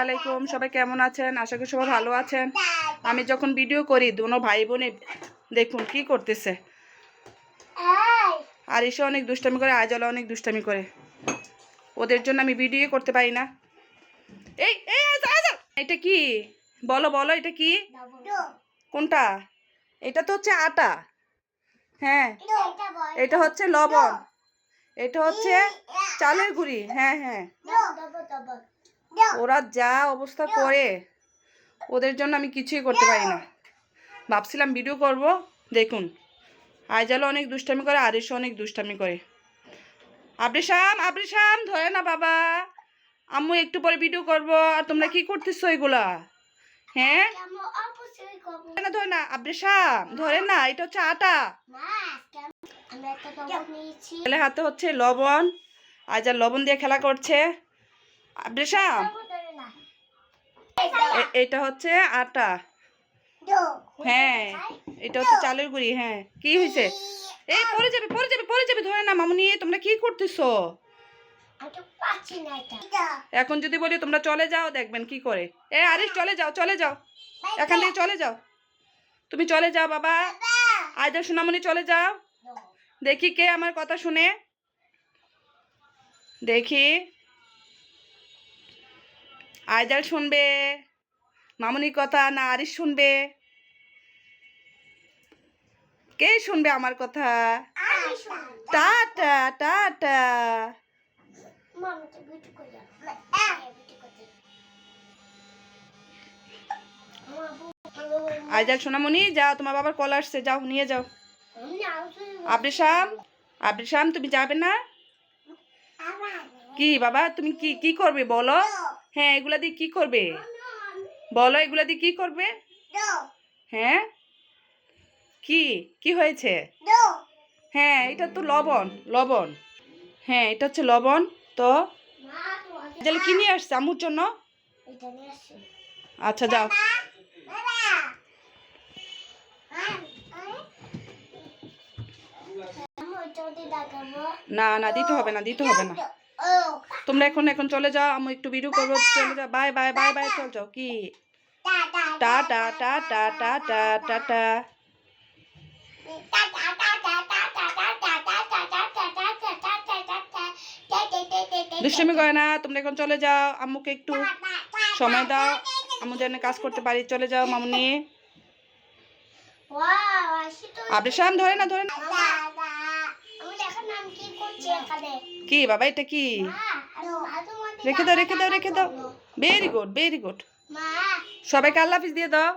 আলাইকুম। সবাই কেমন আছেন? আশা করি সবাই ভালো আছেন। আমি যখন ভিডিও করি, দুনো ভাই বোনে দেখুন কি করতেছে। আর এসে অনেক দুষ্টামি করে আজলা অনেক দুষ্টামি করে। ওদের জন্য আমি ভিডিও করতে পারি না। এই এটা কি? বলো বলো, এটা কি? কোনটা? এটা তো হচ্ছে আটা। হ্যাঁ এটা হচ্ছে লবণ। এটা হচ্ছে চালের গুঁড়ি। হ্যাঁ হ্যাঁ। ওরা যা অবস্থা করে, ওদের জন্য আমি কিছুই করতে পারি না। ভাবছিলাম ভিডিও করব, দেখুন। আইজালও অনেক দুষ্টামি করে আর এসে অনেক দুষ্টামি করে। আবরিশাম আবরিশাম ধরে না বাবা। আম্মু, একটু পরে ভিডিও করব। আর তোমরা কি করতেছো এগুলা? হ্যাঁ? ধরে না আবরিশাম ধরে না এটা হচ্ছে আটা। হাতে হচ্ছে লবণ। আইজাল লবণ দিয়ে খেলা করছে। আবরিশাম এ- এটা হচ্ছে আটা। হ্যাঁ এটা হচ্ছে চালের গুঁড়ি হ্যাঁ। কি হয়েছে? এই পড়ে যাবে পড়ে যাবে পড়ে যাবে ধরে না মামুনি তোমরা কি করতেছো? এখন যদি বলি তোমরা চলে যাও দেখবেন কি করে। এ আরে চলে যাও চলে যাও। এখান থেকে চলে যাও। তুমি চলে যাও বাবা। আয়দা সোনামণি চলে যাও। দেখি কে আমার কথা শুনে। দেখি। আয়দাল শুনবে, মামুনির কথা না আরিস শুনবে। কে শুনবে আমার কথা? Tata tata. আয়দাল সোনামণি, যাও, তোমার বাবার কল আসছে, যাও, নিয়ে যাও। আবরিশাম আবরিশাম, তুমি যাবে না? কি বাবা, তুমি কি কি করবে বলো? হ্যাঁ এগুলা দিয়ে কি করবে? বলো এগুলা দিয়ে কি করবে? হ্যাঁ? কি? কি হয়েছে? হ্যাঁ এটা তো লবণ লবণ। হ্যাঁ এটা হচ্ছে লবণ তো? তাহলে কি নিয়ে আসছে আমুর জন্য? আচ্ছা যাও। না না দিতে হবে না দিতে হবে না। তোমরা এখন এখন চলে যাও আমি একটু ভিডিও করব চলে যাও। বাই বাই বাই বাই চল যাও কি? টা টা টা টা টা টা টা টা। দুষ্টমি করে না তোমরা এখন চলে যাও আম্মুকে একটু সময় দাও। আম্মু যেন কাজ করতে পারি চলে যাও মামুনি। আবরিশাম ধরে না ধরে না। কি বাবা এটা কি? রেখে দাও রেখে দাও রেখে দাও। ভেরি গুড ভেরি গুড সবাইকে আল্লাহ হাফিজ দিয়ে দাও।